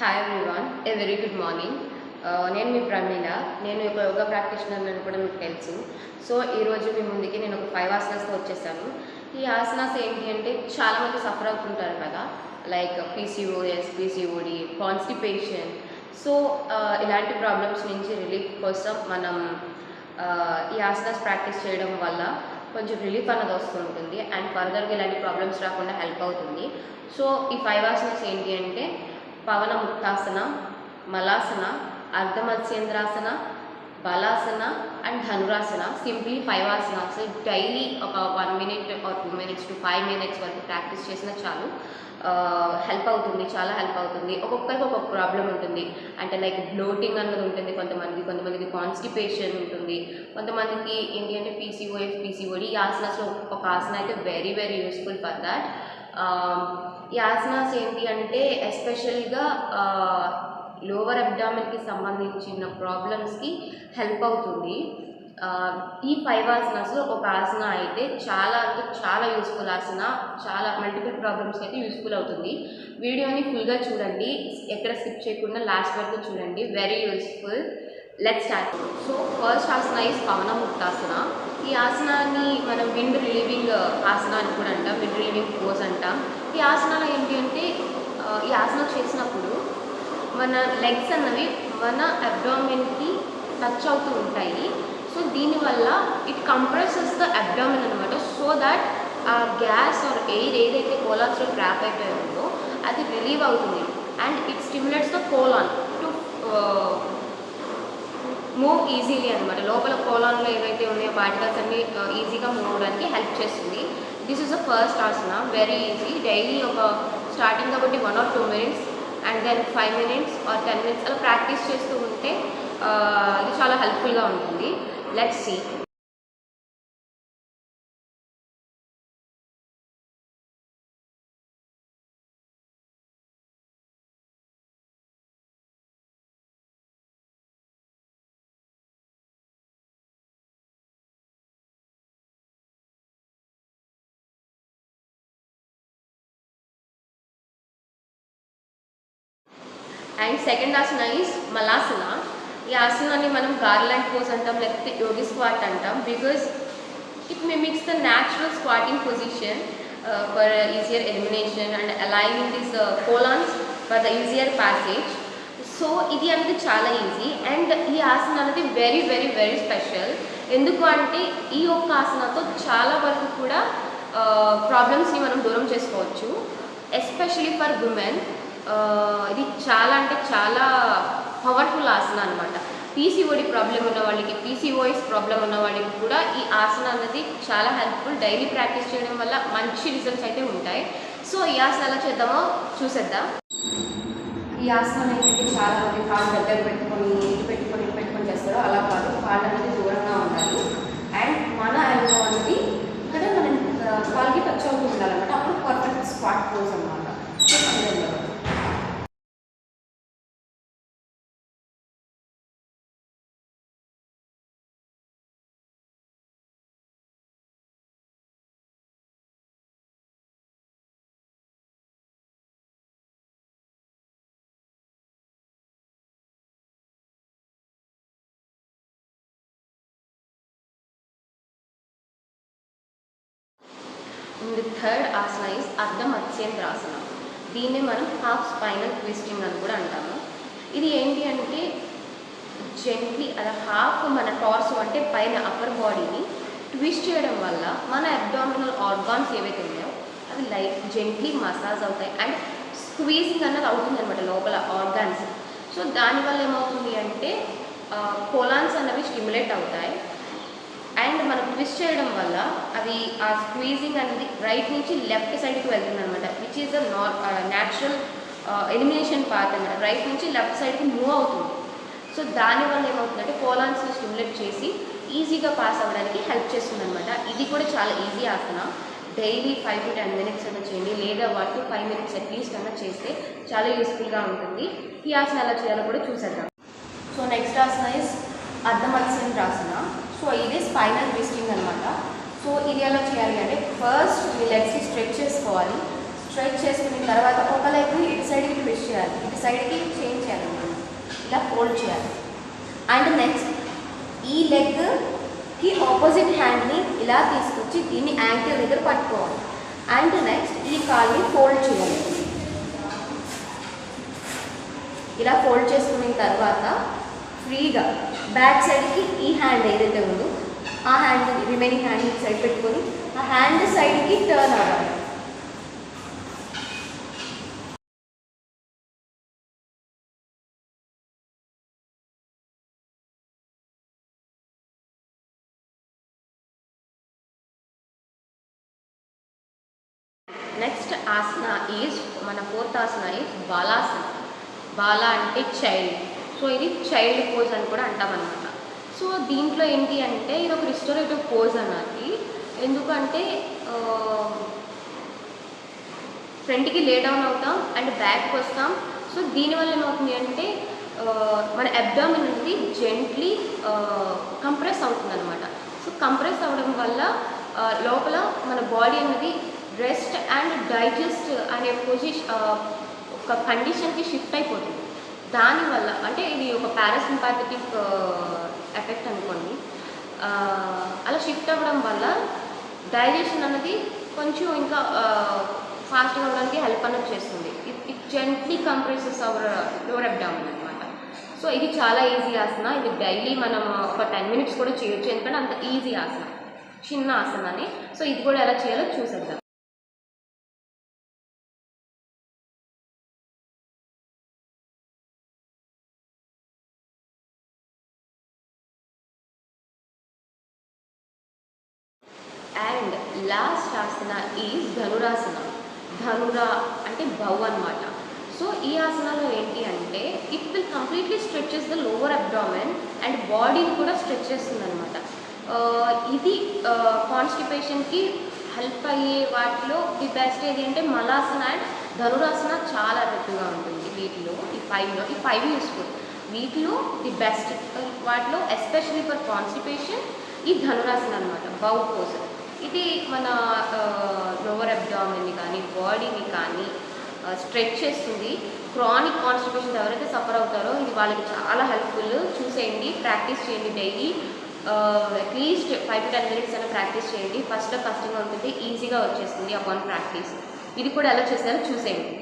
Hi everyone a very good morning నేను మీ ప్రమీల. నేను ఒక యోగా ప్రాక్టీషనర్ అని కూడా మీకు తెలుసు. సో ఈరోజు మీ ముందుకి నేను ఒక ఫైవ్ ఆసనాస్తో వచ్చేసాను. ఈ ఆసనాస్ ఏంటి అంటే చాలామంది సఫర్ అవుతుంటారు కదా. Like PCOS PCOD constipation so ఇలాంటి ప్రాబ్లమ్స్ నుంచి రిలీఫ్ కోసం మనం uh, ఈ ఆసనాస్ ప్రాక్టీస్ చేయడం వల్ల కొంచెం రిలీఫ్ అన్నది వస్తుంటుంది. అండ్ ఫర్దర్గా ఇలాంటి ప్రాబ్లమ్స్ రాకుండా హెల్ప్ అవుతుంది. సో ఈ ఫైవ్ ఆసనాస్ ఏంటి అంటే Pavanamuktasana Malasana Ardhamatsyendrasana Balasana and Dhanurasana. Simply five asanas daily ఒక one minute or two minutes to five minutes వరకు ప్రాక్టీస్ చేసినా చాలు. హెల్ప్ అవుతుంది చాలా హెల్ప్ అవుతుంది. ఒక్కొక్కరికి ఒక్కొక్క ప్రాబ్లం ఉంటుంది. అంటే లైక్ బ్లోటింగ్ అన్నది ఉంటుంది కొంతమందికి కొంతమందికి కాన్స్టిపేషన్ ఉంటుంది. కొంతమందికి ఏంటి అంటే పీసీఓఎఫ్ పీసీఓడి ఈ ఆసనాస్లో ఒక ఆసన అయితే very very useful for that ఈ ఆసనాస్ ఏంటి అంటే ఎస్పెషల్గా లోవర్ అబ్డామిన్కి సంబంధించిన ప్రాబ్లమ్స్కి హెల్ప్ అవుతుంది. ఈ ఫైవ్ ఆసనాస్లో ఒక ఆసన అయితే చాలా అంటే చాలా యూస్ఫుల్ ఆసన చాలా మల్టిపుల్ ప్రాబ్లమ్స్కి అయితే యూస్ఫుల్ అవుతుంది. వీడియోని ఫుల్గా చూడండి. ఎక్కడ స్కిప్ చేయకుండా లాస్ట్ వరకు చూడండి. Very useful. Let start so first asana is Pavanamuktasana ఈ ఆసనాన్ని మనం విండ్ రిలీవింగ్ ఆసన అని కూడా అంటాం విండ్ రిలీవింగ్ పోజ్ అంటాం. ఈ ఆసనాలు ఏంటి అంటే uh, ఈ ఆసనం చేసినప్పుడు మన లెగ్స్ అన్నవి మన అబ్డామిన్కి టచ్ అవుతూ ఉంటాయి. సో దీనివల్ల ఇట్ కంప్రెసెస్ ద అబ్డామిన్ అనమాట సో దట్ ఆ గ్యాస్ ఆర్ ఎయిర్ ఏదైతే కోలాన్స్లో ట్రాప్ అయిపోయి ఉందో అది రిలీవ్ అవుతుంది. And it stimulates the colon to move easily అనమాట లోపల కోలాన్లో ఏవైతే ఉన్నాయో పార్టికల్స్ అన్ని uh, ఈజీగా మూవ్ అవడానికి హెల్ప్ చేస్తుంది. This is the first asana very easy daily ఒక స్టార్టింగ్ కాబట్టి one or two minutes and then five minutes or ten minutes అలా ప్రాక్టీస్ చేస్తూ ఉంటే uh, ఇది చాలా హెల్ప్ఫుల్గా ఉంటుంది. Let's see and second asana is Malasana ఈ ఆసనాన్ని మనం గార్లాండ్ పోజ్ అంటాం లేకపోతే యోగి స్క్వాట్ అంటాం. Because it mimics the natural squatting position for easier elimination and alleviating this colons for the easier passage so ఇది అనేది చాలా ఈజీ అండ్ ఈ ఆసన అనేది వెరీ వెరీ వెరీ స్పెషల్ ఎందుకు అంటే ఈ ఒక్క ఆసనతో చాలా వరకు కూడా uh, ప్రాబ్లమ్స్ని మనం దూరం చేసుకోవచ్చు. ఎస్పెషలీ ఫర్ ఉమెన్ ఇది చాలా అంటే చాలా పవర్ఫుల్ ఆసన అనమాట పీసీఓడి ప్రాబ్లం ఉన్న వాళ్ళకి పీసీఓఎస్ ప్రాబ్లం ఉన్న వాళ్ళకి కూడా ఈ ఆసన అనేది చాలా హెల్ప్ఫుల్ డైలీ ప్రాక్టీస్ చేయడం వల్ల మంచి రిజల్ట్స్ అయితే ఉంటాయి. సో ఈ ఆసన ఎలా చేద్దామో చూసేద్దాం. ఈ ఆసనం ఏంటంటే చాలా మంది కాళ్ళు దగ్గర పెట్టుకొని పెట్టుకొని పెట్టుకొని చేస్తారో అలా కాదు. కాళ్ళు అనేది దూరంగా ది థర్డ్ ఆసన ఇస్ అర్ధ మత్స్యేంద్రాసన దీన్ని మనం హాఫ్ స్పైనల్ ట్విస్టింగ్ అని కూడా అంటాము. ఇది ఏంటి అంటే జెంట్లీ అలా హాఫ్ మన టార్స్ అంటే పైన అప్పర్ బాడీని ట్విస్ట్ చేయడం వల్ల మన అబ్డామినల్ ఆర్గాన్స్ ఏవైతే ఉన్నాయో అవి లైట్ జెంట్లీ మసాజ్ అవుతాయి అండ్ స్క్వీజింగ్ అన్నది అవుతుంది అనమాట లోపల ఆర్గాన్స్ సో దానివల్ల ఏమవుతుంది అంటే కోలాన్స్ అనేవి స్టిమ్యులేట్ అవుతాయి. అండ్ మనం ట్విస్ట్ చేయడం వల్ల అది ఆ స్క్వీజింగ్ అనేది రైట్ నుంచి లెఫ్ట్ సైడ్కి వెళ్తుంది అనమాట which is a nor natural elimination part అనమాట రైట్ నుంచి లెఫ్ట్ సైడ్కి మూవ్ అవుతుంది. సో దానివల్ల ఏమవుతుందంటే కోలాన్స్ని స్టిమ్యులేట్ చేసి ఈజీగా పాస్ అవ్వడానికి హెల్ప్ చేస్తుంది అనమాట ఇది కూడా చాలా easy asana. Daily five to ten minutes అన్న చేయండి లేదా one to five minutes at least అన్న చేస్తే చాలా యూస్ఫుల్గా ఉంటుంది. ఈ ఆసన ఎలా చేయాలో కూడా చూసేద్దాం. So next asana is Ardhamatsyendrasana so ఇది స్పైనల్ ట్విస్టింగ్ అనమాట సో ఇది ఎలా చేయాలి అంటే ఫస్ట్ మీ లెగ్స్ స్ట్రెచ్ చేసుకోవాలి. స్ట్రెచ్ చేసుకున్న తర్వాత ఒక లెగ్ ఇటు సైడ్కి ట్విస్ట్ చేయాలి. ఇటు సైడ్కి చేంజ్ చేయాలన్నమాట ఇలా ఫోల్డ్ చేయాలి. అండ్ నెక్స్ట్ ఈ లెగ్కి ఆపోజిట్ హ్యాండ్ని ఇలా తీసుకొచ్చి దీన్ని యాంకిల్ దగ్గర పట్టుకోవాలి. అండ్ నెక్స్ట్ ఈ కాల్ని ఫోల్డ్ చేయాలి. ఇలా ఫోల్డ్ చేసుకున్న తర్వాత ఫ్రీగా బ్యాక్ సైడ్కి ఈ హ్యాండ్ ఏదైతే ఉందో ఆ హ్యాండ్ రిమైనింగ్ హ్యాండ్ సైడ్ పెట్టుకొని ఆ హ్యాండ్ సైడ్కి టర్న్ అవ్వాలి. నెక్స్ట్ ఆసన ఈజ్ మన ఫోర్త్ ఆసన ఈజ్ బాలాసన. బాలా అంటే చైల్డ్ సో ఇది చైల్డ్ పోజ్ అని కూడా అంటామన్నమాట సో దీంట్లో ఏంటి అంటే ఇది ఒక రిస్టోరేటివ్ పోజ్ అన్నది. ఎందుకంటే ఫ్రంట్కి లే డౌన్ అవుతాం అండ్ బ్యాక్కి వస్తాం. సో దీనివల్ల ఏమవుతుంది అంటే మన అబ్డామిన్ అనేది జెంట్లీ కంప్రెస్ అవుతుంది అనమాట సో కంప్రెస్ అవ్వడం వల్ల లోపల మన బాడీ అనేది రెస్ట్ అండ్ డైజెస్ట్ అనే పొజిషన్ ఒక కండిషన్కి షిఫ్ట్ అయిపోతుంది. దానివల్ల అంటే ఇది ఒక పారాసింపాథటిక్ ఎఫెక్ట్ అనుకోండి. అలా షిఫ్ట్ అవ్వడం వల్ల డైజెషన్ అనేది కొంచెం ఇంకా ఫాస్ట్గా అవ్వడానికి హెల్ప్ అనేది చేస్తుంది. It it gently compresses our lower abdomen అనమాట సో ఇది చాలా ఈజీ ఆసన. ఇది డైలీ మనం ఒక టెన్ మినిట్స్ కూడా చేయొచ్చు. ఎందుకంటే అంత ఈజీ ఆసన. చిన్న ఆసనని. సో ఇది కూడా ఎలా చేయాలో చూసేద్దాం. And last asana is Dhanurasana. ధనురా అంటే బౌ అనమాట సో ఈ ఆసనాలో ఏంటి అంటే it will completely stretches the lower abdomen and బాడీని కూడా స్ట్రెచ్ చేస్తుంది అనమాట uh, ఇది uh, కాన్స్టిపేషన్కి హెల్ప్ అయ్యే వాటిలో ది బెస్ట్ ఏది అంటే మలాసన అండ్ ధనురాసన చాలా ఎఫెక్టివ్గా ఉంటుంది వీటిలో ఈ ఫైవ్లో ఈ ఫైవ్ యూస్ఫుల్ వీటిలో ది బెస్ట్ uh, వాటిలో ఎస్పెషలీ ఫర్ కాన్స్టిపేషన్ ఈ ధనురాసన అనమాట బౌ పోజ్ ఇది మన లోవర్ అబ్డామిన్ని కానీ బాడీని కానీ స్ట్రెచ్ చేస్తుంది. క్రానిక్ కాన్స్టిపేషన్ ఎవరైతే సఫర్ అవుతారో ఇది వాళ్ళకి చాలా హెల్ప్ఫుల్ చూసేయండి ప్రాక్టీస్ చేయండి daily at least five to ten minutes అయినా ప్రాక్టీస్ చేయండి. ఫస్ట్లో కష్టంగా ఉంటుంది ఈజీగా వచ్చేస్తుంది అపాన్ ప్రాక్టీస్ ఇది కూడా ఎలా చేస్తారో చూసేయండి.